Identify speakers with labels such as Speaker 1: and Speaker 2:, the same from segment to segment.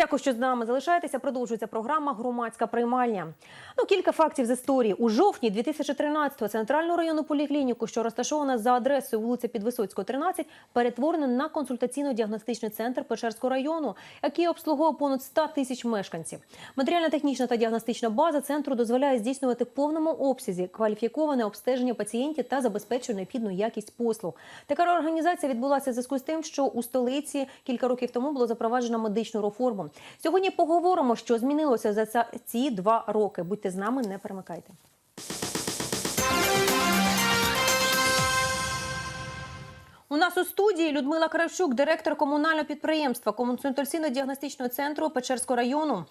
Speaker 1: Дякую, що з нами залишаєтеся. Продовжується програма Громадська приймальня. Ну, кілька фактів з історії. У жовтні 2013-го центральну районну поліклініку, що розташована за адресою вулиця Підвисоцького, 13, перетворено на консультаційно-діагностичний центр Печерського району, який обслуговує понад 100 тисяч мешканців. Матеріально-технічна та діагностична база центру дозволяє здійснювати в повному обсязі кваліфіковане обстеження пацієнтів та забезпечує необхідну якість послуг. Така реорганізація відбулася в зв'язку з тим, що у столиці кілька років тому було запроваджено медичну реформу. Сьогодні поговоримо, що змінилося за ці два роки. Будьте з нами, не перемикайте. У нас у студії Людмила Кравчук, директор комунального підприємства консультаційно-діагностичного центру Печерського району.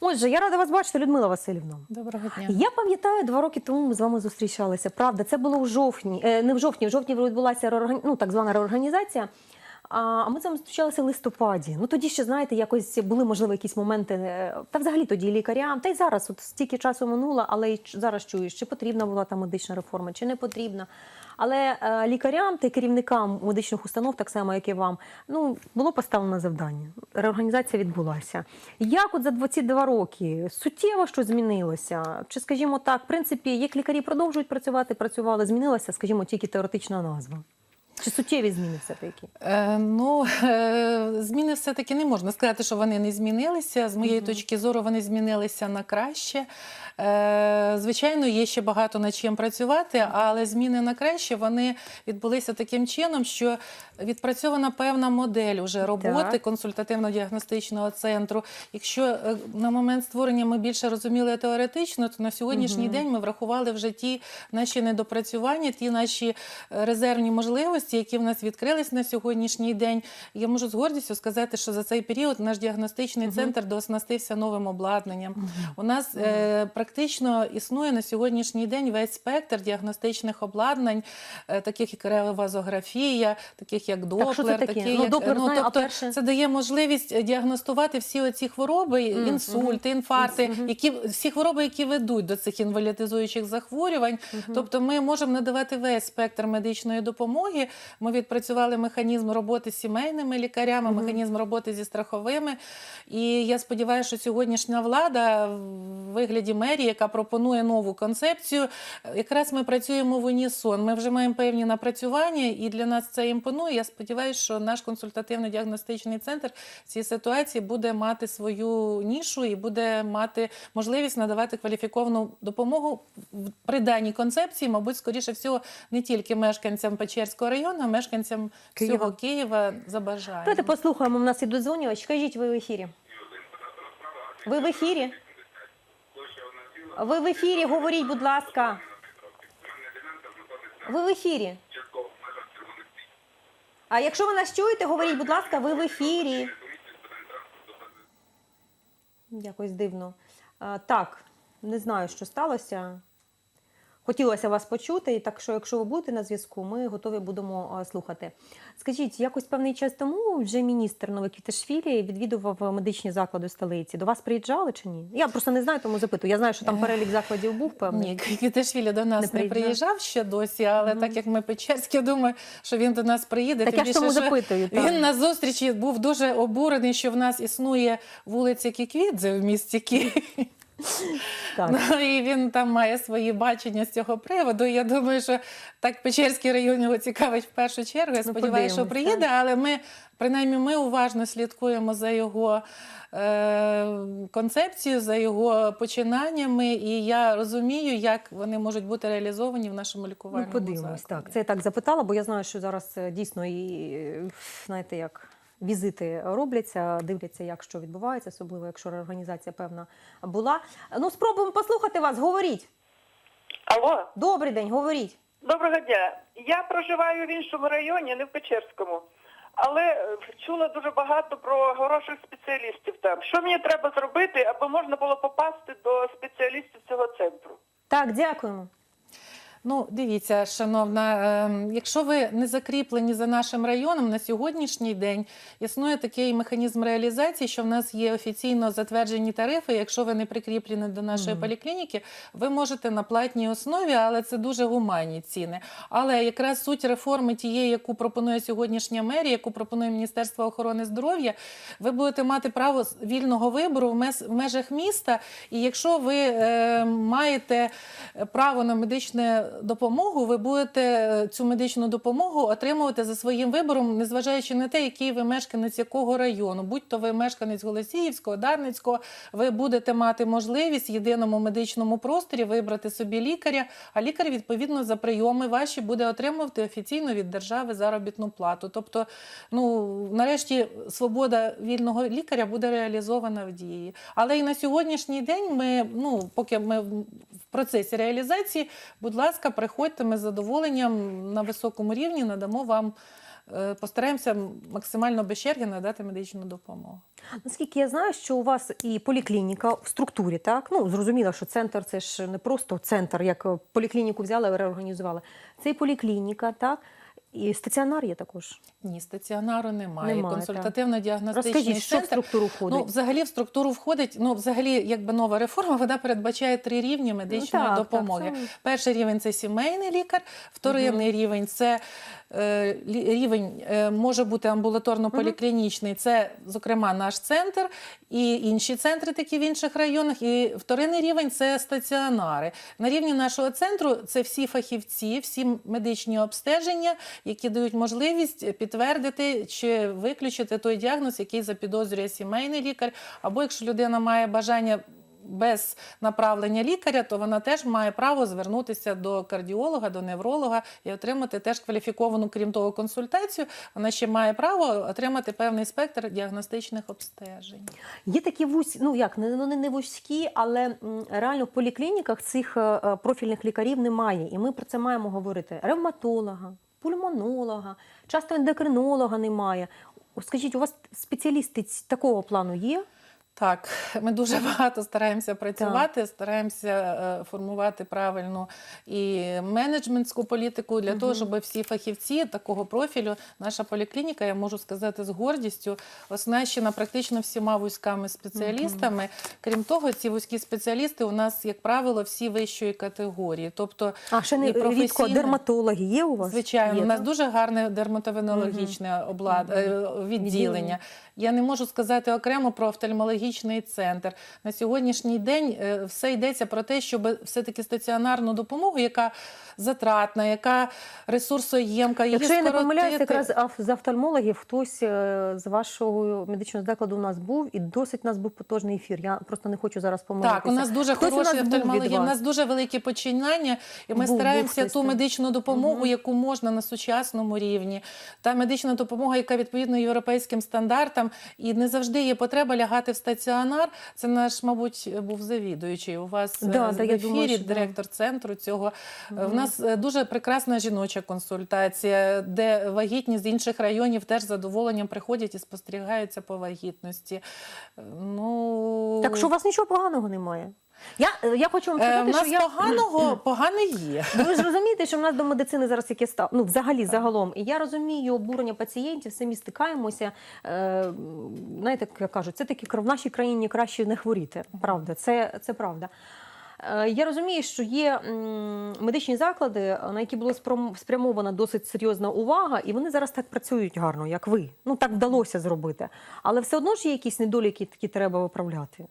Speaker 1: Отже, я рада вас бачити, Людмила Васильівна.
Speaker 2: Доброго дня.
Speaker 1: Я пам'ятаю, два роки тому ми з вами зустрічалися. Правда, це було у жовтні, е, не в жовтні, в жовтні відбулася ну, так звана реорганізація. А ми з вами зустрічалися в листопаді. Ну тоді ще знаєте, якось були можливо якісь моменти. е, Та взагалі тоді лікарям, та й зараз от стільки часу минуло, але й зараз чуєш, чи потрібна була та медична реформа, чи не потрібна. Але е, лікарям та керівникам медичних установ, так само як і вам, ну було поставлено завдання. Реорганізація відбулася. Як от за 22 роки суттєво що змінилося? Чи, скажімо так, в принципі, як лікарі продовжують працювати, працювали, змінилася, скажімо, тільки теоретична назва? Чи суттєві зміни все-таки?
Speaker 2: Е, ну, е, зміни все-таки не можна сказати, що вони не змінилися. З моєї точки зору, вони змінилися на краще. Е, звичайно, є ще багато над чим працювати, але зміни на краще вони відбулися таким чином, що відпрацьована певна модель уже роботи консультативно-діагностичного центру. Якщо е, на момент створення ми більше розуміли теоретично, то на сьогоднішній день ми врахували вже ті наші недопрацювання, ті наші резервні можливості, які в нас відкрились на сьогоднішній день. Я можу з гордістю сказати, що за цей період наш діагностичний центр дооснастився новим обладнанням. У нас е, практично існує на сьогоднішній день весь спектр діагностичних обладнань, е, таких як ревазографія, таких як Доплер,
Speaker 1: що це таке?
Speaker 2: такі
Speaker 1: Ну,
Speaker 2: як
Speaker 1: Доплер знаю, а
Speaker 2: тобто,
Speaker 1: перше?
Speaker 2: це дає можливість е, діагностувати всі оці хвороби, інсульти, інфаркти, які всі хвороби, які ведуть до цих інвалідизуючих захворювань. Тобто, ми можемо надавати весь спектр медичної допомоги. Ми відпрацювали механізм роботи з сімейними лікарями, механізм роботи зі страховими. І я сподіваюся, що сьогоднішня влада в вигляді мерії, яка пропонує нову концепцію, якраз ми працюємо в унісон. Ми вже маємо певні напрацювання, і для нас це імпонує. Я сподіваюся, що наш консультативно-діагностичний центр в цій ситуації буде мати свою нішу і буде мати можливість надавати кваліфіковану допомогу при даній концепції, мабуть, скоріше всього, не тільки мешканцям Печерського району, а мешканцям
Speaker 1: Києва.
Speaker 2: всього Києва за бажанням.
Speaker 1: Давайте послухаємо. У нас ідуть дзвонювач. Кажіть, ви в ефірі. Ви в ефірі? Ви в ефірі, говоріть, будь ласка. Ви в ефірі. А якщо ви нас чуєте, говоріть, будь ласка, ви в ефірі. Якось дивно. А, так, не знаю, що сталося. Хотілося вас почути, і так що, якщо ви будете на зв'язку, ми готові будемо слухати. Скажіть, якось певний час тому вже міністр Квіташвілі відвідував медичні заклади столиці. До вас приїжджали чи ні? Я просто не знаю, тому запитую. Я знаю, що там перелік закладів був певний.
Speaker 2: Ні, Квіташвілі до нас
Speaker 1: Не
Speaker 2: не,
Speaker 1: приїжджав?
Speaker 2: ще досі, але так як ми Печерські, я думаю, що він до нас приїде.
Speaker 1: Так я ж тому запитую, так.
Speaker 2: Він на зустрічі був дуже обурений, що в нас існує вулиця Кіквідзе в місті Києві.
Speaker 1: Так.
Speaker 2: Ну, і він там має свої бачення з цього приводу. І я думаю, що так Печерський район його цікавить в першу чергу. Я
Speaker 1: Ну,
Speaker 2: сподіваюся, що приїде, але ми, принаймні, ми уважно слідкуємо за його е, концепцією, за його починаннями. І я розумію, як вони можуть бути реалізовані в нашому
Speaker 1: Ну, подивимось,
Speaker 2: закладі.
Speaker 1: так. Це я так запитала, бо я знаю, що зараз е, дійсно і е, знаєте, як візити робляться, дивляться, як що відбувається, особливо якщо реорганізація певна була. Ну, спробуємо послухати вас. Говоріть.
Speaker 3: Алло,
Speaker 1: Добрий день, говоріть.
Speaker 3: доброго дня. Я проживаю в іншому районі, не в Печерському, але е, чула дуже багато про хороших спеціалістів там. Що мені треба зробити, аби можна було попасти до спеціалістів цього центру?
Speaker 1: Так, дякуємо.
Speaker 2: Ну, дивіться, шановна, ем, якщо ви не закріплені за нашим районом на сьогоднішній день, існує такий механізм реалізації, що в нас є офіційно затверджені тарифи. Якщо ви не прикріплені до нашої поліклініки, ви можете на платній основі, але це дуже гуманні ціни. Але якраз суть реформи тієї, яку пропонує сьогоднішня мерія, яку пропонує Міністерство охорони здоров'я, ви будете мати право вільного вибору в межах міста. І якщо ви е, маєте право на медичну допомогу, ви будете е, цю медичну допомогу отримувати за своїм вибором, незважаючи на те, який ви мешканець якого району. Будь-то ви мешканець Голосіївського, Дарницького, ви будете мати можливість в єдиному медичному просторі вибрати собі лікаря, а лікар відповідно за прийоми ваші буде отримувати офіційно від держави заробітну плату. Тобто, ну нарешті свобода вільного лікаря буде реалізована в дії. Але і на сьогоднішній день ми, ну поки ми в в процесі реалізації, будь ласка, приходьте, ми з задоволенням на високому рівні надамо вам. е, Постараємося максимально без черги надати медичну допомогу.
Speaker 1: Наскільки я знаю, що у вас і поліклініка в структурі, так? Ну, зрозуміло, що центр це ж не просто центр, як поліклініку взяли реорганізували. Це і поліклініка, так? І стаціонар є також.
Speaker 2: Ні, стаціонару немає.
Speaker 1: Немає,
Speaker 2: Консультативно-діагностичний
Speaker 1: Розкажіть, що в структуру входить?
Speaker 2: Ну, взагалі, в структуру входить. Ну, взагалі, якби нова реформа, вона передбачає три рівні медичної
Speaker 1: Ну, так,
Speaker 2: допомоги.
Speaker 1: так, це-
Speaker 2: Перший рівень це сімейний лікар, вторинний рівень це е, рівень е, може бути амбулаторно-поліклінічний. Це, зокрема, наш центр і інші центри, такі в інших районах. І вторинний рівень це стаціонари. На рівні нашого центру це всі фахівці, всі медичні обстеження, які дають можливість підтвердити чи виключити той діагноз, який запідозрює сімейний лікар, або якщо людина має бажання. Без направлення лікаря, то вона теж має право звернутися до кардіолога, до невролога і отримати теж кваліфіковану, крім того, консультацію. Вона ще має право отримати певний спектр діагностичних обстежень.
Speaker 1: Є такі вузь, ну як не вони не вузькі, але реально в поліклініках цих е, е, профільних лікарів немає. І ми про це маємо говорити. Ревматолога, пульмонолога, часто ендокринолога немає. Скажіть, у вас спеціалісти такого плану є?
Speaker 2: Так, ми дуже багато стараємося працювати, стараємося е, формувати правильну і менеджментську політику для того, щоб всі фахівці такого профілю, наша поліклініка, я можу сказати з гордістю, оснащена практично всіма вузьками спеціалістами. Крім того, ці вузькі спеціалісти у нас, як правило, всі вищої категорії. Тобто,
Speaker 1: А ще не
Speaker 2: і
Speaker 1: рідко дерматологи є у вас?
Speaker 2: Звичайно,
Speaker 1: Є,
Speaker 2: у нас
Speaker 1: так?
Speaker 2: дуже гарне дерматовенологічне облад... е, відділення. Я не можу сказати окремо про офтальмологічний центр. На сьогоднішній день е, все йдеться про те, щоб все-таки стаціонарну допомогу, яка затратна, яка ресурсоємка, її
Speaker 1: Якщо я не помиляюся, якраз з офтальмологів хтось е, з вашого медичного закладу у нас був, і досить у нас був потужний ефір. Я просто не хочу зараз помилитися.
Speaker 2: Так, у нас дуже
Speaker 1: Хтось
Speaker 2: хороші офтальмологи, у нас дуже великі починання, і ми
Speaker 1: Був, був
Speaker 2: стараємося
Speaker 1: хтось
Speaker 2: ту медичну допомогу, яку можна на сучасному рівні. Та медична допомога, яка відповідно європейським стандартам, і не завжди є потреба лягати в стаціонар. Це наш, мабуть, був завідуючий. У вас
Speaker 1: Да,
Speaker 2: е, в ефірі
Speaker 1: думаю, що да.
Speaker 2: директор центру цього. Е, В нас е, дуже прекрасна жіноча консультація, де вагітні з інших районів теж з задоволенням приходять і спостерігаються по вагітності. Ну
Speaker 1: Так що у вас нічого поганого немає. Я, е, я хочу вам
Speaker 2: Е,
Speaker 1: сказати,
Speaker 2: в нас
Speaker 1: що я...
Speaker 2: поганого погане є.
Speaker 1: Ну, Ви ж розумієте, що в нас до медицини зараз яке став. Ну, взагалі, загалом. І я розумію обурення пацієнтів, самі стикаємося. Е, знаєте, як кажуть, це таки в нашій країні краще не хворіти. Правда, це, це правда. Е, Я розумію, що є медичні заклади, на які була спрям- спрямована досить серйозна увага, і вони зараз так працюють гарно, як ви. Ну так вдалося зробити. Але все одно ж є якісь недоліки, які треба виправляти.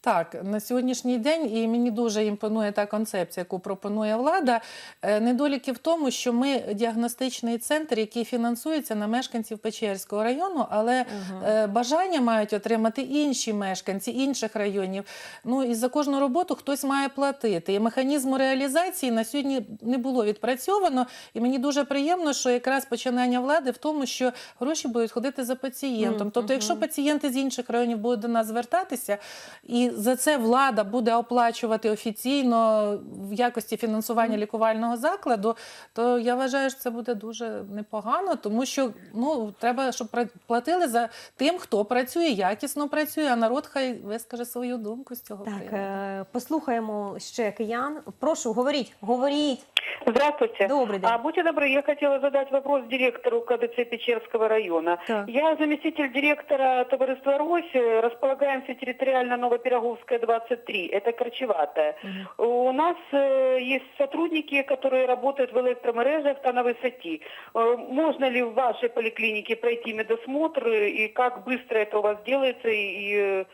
Speaker 2: Так, на сьогоднішній день і мені дуже імпонує та концепція, яку пропонує влада. Е, Недоліки в тому, що ми діагностичний центр, який фінансується на мешканців Печерського району, але е, бажання мають отримати інші мешканці інших районів. Ну і за кожну роботу хтось має платити. І механізму реалізації на сьогодні не було відпрацьовано. І мені дуже приємно, що якраз починання влади в тому, що гроші будуть ходити за пацієнтом. Тобто, якщо пацієнти з інших районів будуть до нас звертатися, і за це влада буде оплачувати офіційно в якості фінансування лікувального закладу, то я вважаю, що це буде дуже непогано, тому що ну треба, щоб пра- платили за тим, хто працює, якісно працює, а народ хай вискаже свою думку з цього
Speaker 1: Так,
Speaker 2: приводу.
Speaker 1: е, послухаємо ще киян. Прошу, говоріть, говоріть.
Speaker 3: Здравствуйте.
Speaker 1: Добрый день.
Speaker 3: А, будьте добры, я хотела задать вопрос директору КДЦ Печерского района.
Speaker 1: Так.
Speaker 3: Я заместитель директора товариства «Рось». Э, Располагаемся территориально Новопироговская, 23. Это Корчеватая. У нас э, есть сотрудники, которые работают в электромережах та на высоте. Э, можно ли в вашей поликлинике пройти медосмотр э, и как быстро это у вас делается? И, э,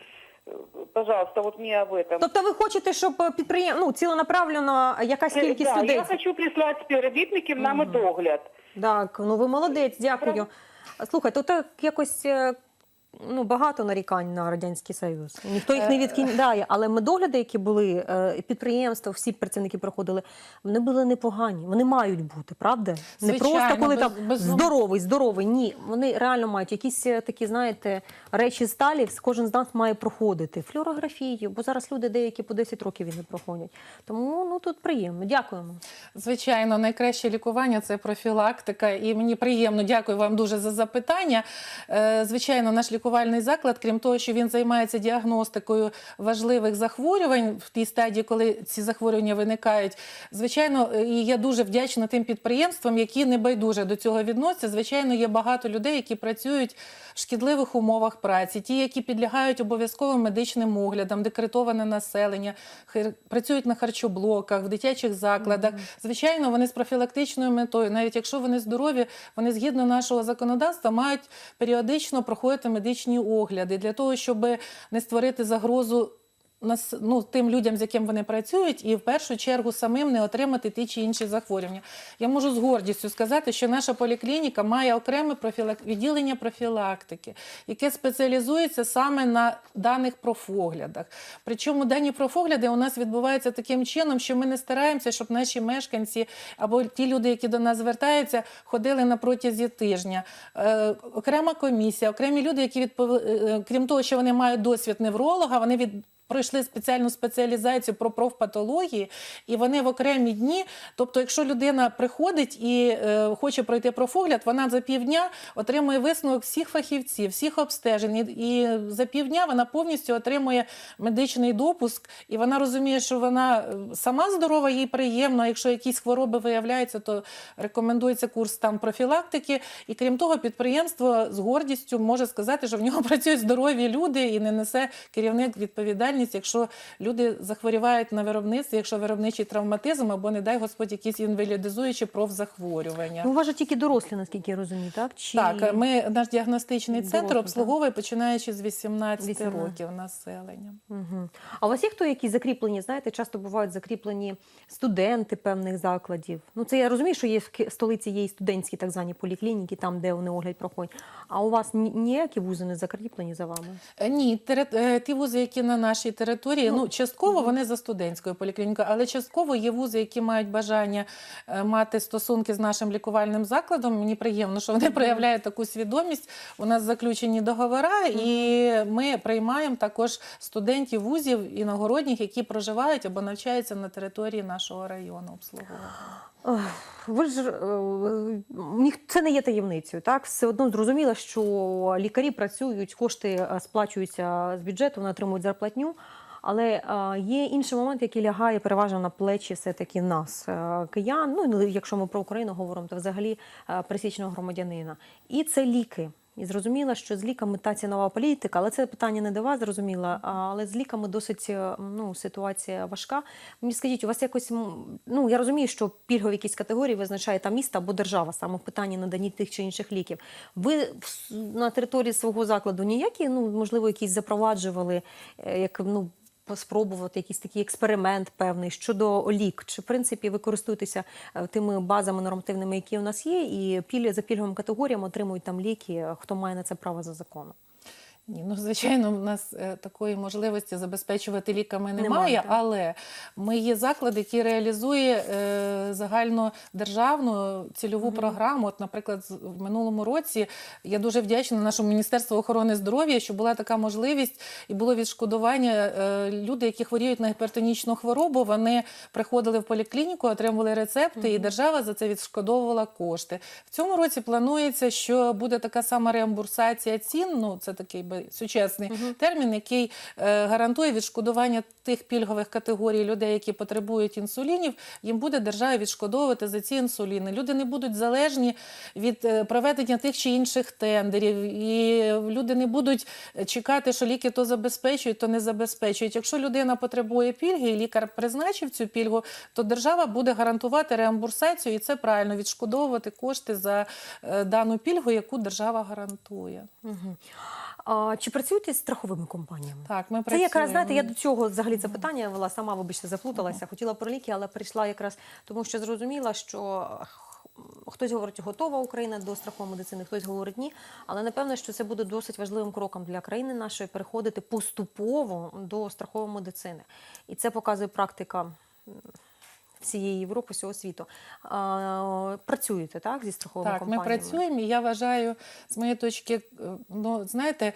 Speaker 3: пожалуйста, вот мне об этом.
Speaker 1: Тобто ви хочете, щоб підприєм... ну, ціленаправлено якась
Speaker 3: Э,
Speaker 1: кількість
Speaker 3: да,
Speaker 1: людей?
Speaker 3: я хочу прислать співробітників на медогляд.
Speaker 1: Так, ну ви молодець, дякую. Слухайте, то так якось е, ну, багато нарікань на Радянський Союз. Ніхто їх не відкидає, але медогляди, які були, е, підприємства, всі працівники проходили, вони були непогані. Вони мають бути, правда? Не просто коли
Speaker 2: без-
Speaker 1: там
Speaker 2: безумовно.
Speaker 1: здоровий, здоровий. Ні, вони реально мають якісь е, такі, знаєте, речі сталі, кожен з нас має проходити. Флюорографію, бо зараз люди деякі по 10 років і не проходять. Тому ну тут приємно. Дякуємо.
Speaker 2: Звичайно, найкраще лікування це профілактика, і мені приємно. Дякую вам дуже за запитання. Е, Звичайно, наш лікувальний заклад, крім того, що він займається діагностикою важливих захворювань в тій стадії, коли ці захворювання виникають. Звичайно, е, і я дуже вдячна тим підприємствам, які небайдуже до цього відносяться. Звичайно, є багато людей, які працюють в шкідливих умовах праці, ті, які підлягають обов'язковим медичним оглядам, декретоване населення, працюють на харчоблоках, в дитячих закладах. Звичайно, вони з профілактичною метою, навіть якщо вони здорові, вони згідно нашого законодавства мають періодично проходити медичні огляди для того, щоб не створити загрозу. Нас- Ну, тим людям, з яким вони працюють, і в першу чергу самим не отримати ті чи інші захворювання. Я можу з гордістю сказати, що наша поліклініка має окреме профілак... відділення профілактики, яке спеціалізується саме на даних профоглядах. Причому дані профогляди у нас відбуваються таким чином, що ми не стараємося, щоб наші мешканці або ті люди, які до нас звертаються, ходили на протязі тижня. Е, окрема комісія, окремі люди, які відпов... е, крім того, що вони мають досвід невролога, вони від пройшли спеціальну спеціалізацію про профпатології, і вони в окремі дні. Тобто, якщо людина приходить і е, хоче пройти профогляд, вона за півдня отримує висновок всіх фахівців, всіх обстежень. І, і за півдня вона повністю отримує медичний допуск, і вона розуміє, що вона е, сама здорова, їй приємно. Якщо якісь хвороби виявляються, то рекомендується курс там профілактики. І крім того, підприємство з гордістю може сказати, що в нього працюють здорові люди і не несе керівник відповідальність, якщо люди захворівають на виробництві, якщо виробничий травматизм або, не дай Господь, якісь інвалідизуючі профзахворювання.
Speaker 1: Ну, у вас же тільки дорослі, наскільки я розумію, так? Чи...
Speaker 2: Так, ми наш діагностичний центр
Speaker 1: Дорослі,
Speaker 2: обслуговує починаючи з 18
Speaker 1: 18.
Speaker 2: років населення.
Speaker 1: Угу. А у вас є хто якісь закріплені? Знаєте, часто бувають закріплені студенти певних закладів. Ну це я розумію, що є в столиці є і студентські так звані поліклініки, там де вони огляд проходять. А у вас ні- ніякі вузи не закріплені за вами?
Speaker 2: Ні, е, ті вузи, які на нашій території, ну, частково вони за студентською поліклінікою, але частково є вузи, які мають бажання е, мати стосунки з нашим лікувальним закладом. Мені приємно, що вони проявляють таку свідомість. У нас заключені договори, і ми приймаємо також студентів вузів іногородніх, які проживають або навчаються на території нашого району обслуговування.
Speaker 1: Ви ж е, це не є таємницею, так? Все одно зрозуміло, що лікарі працюють, кошти е, сплачуються з бюджету, вони отримують зарплатню. Але е, є інший момент, який лягає переважно на плечі все-таки нас, е, киян. Ну, ну, якщо ми про Україну говоримо, то взагалі пересічного громадянина. І це ліки. І зрозуміла, що з ліками та цінова політика, але це питання не до вас, зрозуміла. Але з ліками досить е, ну, ситуація важка. Мені скажіть, у вас якось ну я розумію, що пільгові якісь категорії визначає там місто або держава саме в питанні наданні тих чи інших ліків. Ви на території свого закладу ніякі, ну можливо, якісь запроваджували, е, як ну. Спробувати якийсь такий експеримент певний щодо олік? Чи в принципі ви е, тими базами нормативними, які у нас є, і піль за пільговим категоріям отримують там ліки, е, хто має на це право за законом?
Speaker 2: Ні, ну звичайно, в нас е, такої можливості забезпечувати ліками немає,
Speaker 1: Немає,
Speaker 2: але ми є заклад, який реалізує е, загальнодержавну цільову програму. От, наприклад, в минулому році я дуже вдячна нашому міністерству охорони здоров'я, що була така можливість і було відшкодування. Е, люди, які хворіють на гіпертонічну хворобу, вони приходили в поліклініку, отримували рецепти, і держава за це відшкодовувала кошти. В цьому році планується, що буде така сама реамбурсація цін. Ну це такий сучасний, сучасний термін, який е, гарантує відшкодування тих пільгових категорій людей, які потребують інсулінів. Їм буде держава відшкодовувати за ці інсуліни. Люди не будуть залежні від е, проведення тих чи інших тендерів, і люди не будуть чекати, що ліки то забезпечують, то не забезпечують. Якщо людина потребує пільги, і лікар призначив цю пільгу, то держава буде гарантувати реамбурсацію, і це правильно відшкодовувати кошти за е, дану пільгу, яку держава гарантує.
Speaker 1: А, чи працюєте з страховими компаніями?
Speaker 2: Так, ми
Speaker 1: Це якраз знаєте, я до цього взагалі це питання вела сама, вибачте, заплуталася. Хотіла про ліки, але прийшла якраз тому, що зрозуміла, що хтось говорить, готова Україна до страхової медицини, хтось говорить ні. Але напевно, що це буде досить важливим кроком для країни нашої переходити поступово до страхової медицини. І це показує практика. Всієї Європи, всього світу. А, працюєте так зі страховими
Speaker 2: Так, ми працюємо, і я вважаю, з моєї точки, е, ну знаєте,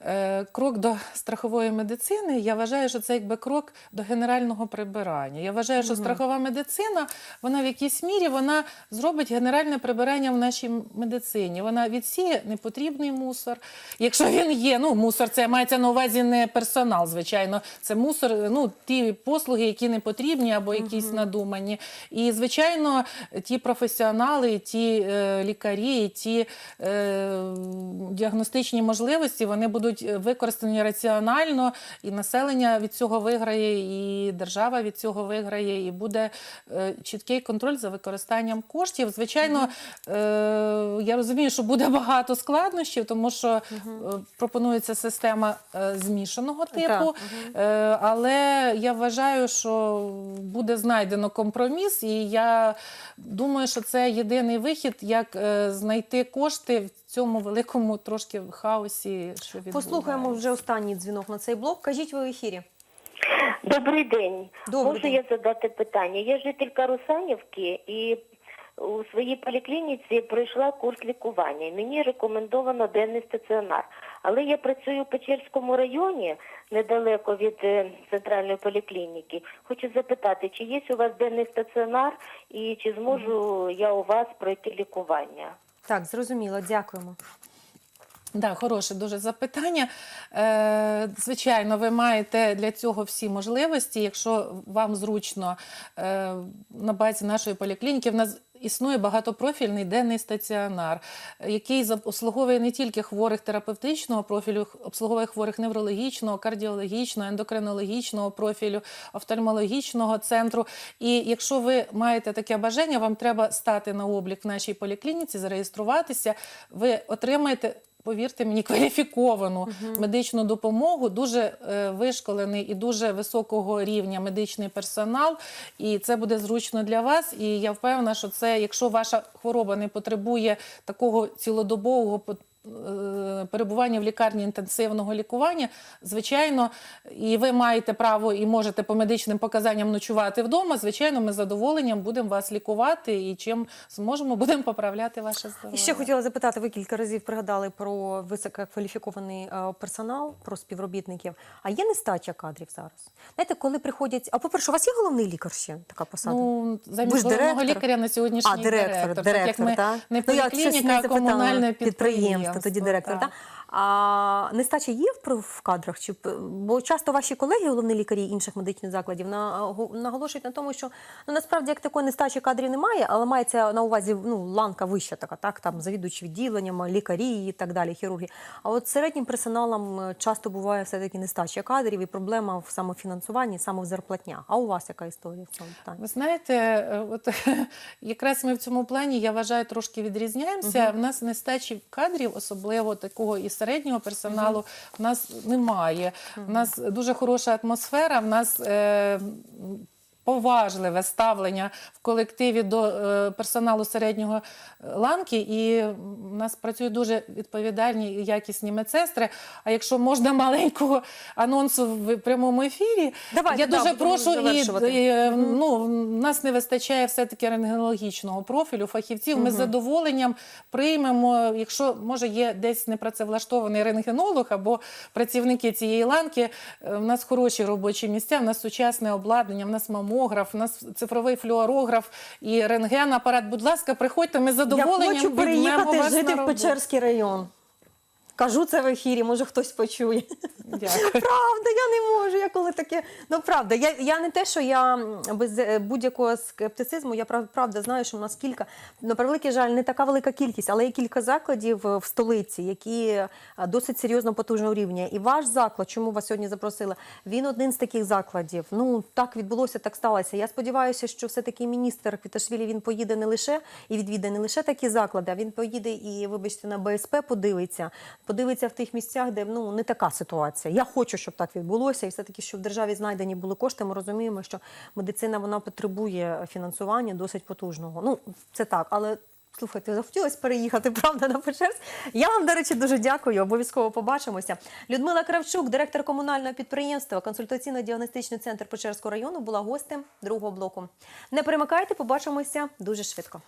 Speaker 2: е, крок до страхової медицини. Я вважаю, що це якби крок до генерального прибирання. Я вважаю, що страхова медицина, вона в якійсь мірі вона зробить генеральне прибирання в нашій медицині. Вона відсіє непотрібний мусор. Якщо він є, ну мусор це мається на увазі не персонал, звичайно. Це мусор, ну ті послуги, які не потрібні або якісь надумані. І звичайно, ті професіонали, ті е, лікарі, ті е, діагностичні можливості вони будуть використані раціонально, і населення від цього виграє, і держава від цього виграє, і буде е, чіткий контроль за використанням коштів. Звичайно, е, я розумію, що буде багато складнощів, тому що е, пропонується система е, змішаного типу. Е, Але я вважаю, що буде знайдено компроміс, і я думаю, що це єдиний вихід, як е, знайти кошти в цьому великому трошки хаосі, що.
Speaker 1: Послухаємо вже останній дзвінок на цей блок. Кажіть ви в ефірі.
Speaker 3: Добрий день.
Speaker 1: Добрий
Speaker 3: Можу
Speaker 1: день.
Speaker 3: я задати питання? Я жителька Русанівки і у своїй поліклініці пройшла курс лікування. і Мені рекомендовано денний стаціонар. Але я працюю в Печерському районі, недалеко від е, центральної поліклініки. Хочу запитати, чи є у вас денний стаціонар і чи зможу я у вас пройти лікування?
Speaker 1: Так, зрозуміло, дякуємо.
Speaker 2: Да, хороше дуже запитання. Е, звичайно, ви маєте для цього всі можливості. Якщо вам зручно е, на базі нашої поліклініки, в нас існує багатопрофільний денний стаціонар, який обслуговує не тільки хворих терапевтичного профілю, обслуговує хворих неврологічного, кардіологічного, ендокринологічного профілю, офтальмологічного центру. І якщо ви маєте таке бажання, вам треба стати на облік в нашій поліклініці, зареєструватися. Ви отримаєте. Повірте мені, кваліфіковану медичну допомогу, дуже е, вишколений і дуже високого рівня медичний персонал, і це буде зручно для вас. І я впевнена, що це, якщо ваша хвороба не потребує такого цілодобового перебування в лікарні інтенсивного лікування, звичайно, і ви маєте право і можете по медичним показанням ночувати вдома. Звичайно, ми з задоволенням будемо вас лікувати і чим зможемо, будемо поправляти ваше здоров'я.
Speaker 1: І ще хотіла запитати, ви кілька разів пригадали про висококваліфікований е, персонал, про співробітників. А є нестача кадрів зараз? Знаєте, коли приходять. А по-перше, у вас є головний лікар ще така посада?
Speaker 2: Ну, замість головного
Speaker 1: директор?
Speaker 2: лікаря на сьогоднішній
Speaker 1: а, директор,
Speaker 2: так
Speaker 1: директор,
Speaker 2: як ми
Speaker 1: так?
Speaker 2: не
Speaker 1: Ну, щось
Speaker 2: поліклініка,
Speaker 1: не
Speaker 2: а комунальне
Speaker 1: підприємство,
Speaker 2: підприємство.
Speaker 1: тоді директор,
Speaker 2: так.
Speaker 1: А нестача є в, кадрах? Чи, бо часто ваші колеги, головні лікарі інших медичних закладів, наголошують на тому, що ну, насправді як такої нестачі кадрів немає, але мається на увазі ну, ланка вища така, так, там завідувачі відділеннями, лікарі і так далі, хірурги. А от середнім персоналом е, часто буває все-таки нестача кадрів і проблема в самофінансуванні, саме в зарплатнях. А у вас яка історія в цьому питанні?
Speaker 2: Ви знаєте, е, от якраз ми в цьому плані, я вважаю, трошки відрізняємося. В нас нестачі кадрів, особливо такого і середнього персоналу, в нас немає. В нас дуже хороша атмосфера, в нас. Е, Поважливе ставлення в колективі до е, персоналу середнього е, ланки, і в нас працюють дуже відповідальні і якісні медсестри. А якщо можна маленького анонсу в прямому ефірі,
Speaker 1: Давайте,
Speaker 2: я
Speaker 1: да,
Speaker 2: дуже прошу і, і Е, Ну, в нас не вистачає все-таки рентгенологічного профілю фахівців. Ми з задоволенням приймемо, якщо може є десь непрацевлаштований рентгенолог або працівники цієї ланки. В нас хороші робочі місця, в нас сучасне обладнання, в нас мамограф, у нас цифровий флюорограф і рентген-апарат. Будь ласка, приходьте, ми з задоволенням
Speaker 1: Я хочу переїхати жити в. Печерський район. Кажу це в ефірі, може хтось почує.
Speaker 2: Дякую.
Speaker 1: Правда, я не можу. Я коли таке. Ну правда, я, я не те, що я без е, будь-якого скептицизму, я прав- правда знаю, що в нас кілька, на превеликий жаль, не така велика кількість, але є кілька закладів е, в столиці, які е, досить серйозно потужного рівня. І ваш заклад, чому вас сьогодні запросили, він один з таких закладів. Ну так відбулося, так сталося. Я сподіваюся, що все-таки міністр Квіташвілі він поїде не лише і відвідає не лише такі заклади, а він поїде і, вибачте, на БСП подивиться, подивиться в тих місцях, де ну не така ситуація. Я хочу, щоб так відбулося, і все таки, щоб в державі знайдені були кошти. Ми розуміємо, що медицина вона потребує фінансування досить потужного. Ну це так, але. Слухайте, захотілося переїхати, правда, на Печерськ. Я вам, до речі, дуже дякую. Обов'язково побачимося. Людмила Кравчук, директор комунального підприємства, консультаційно-діагностичний центр Печерського району, була гостем другого блоку. Не перемикайте, побачимося дуже швидко.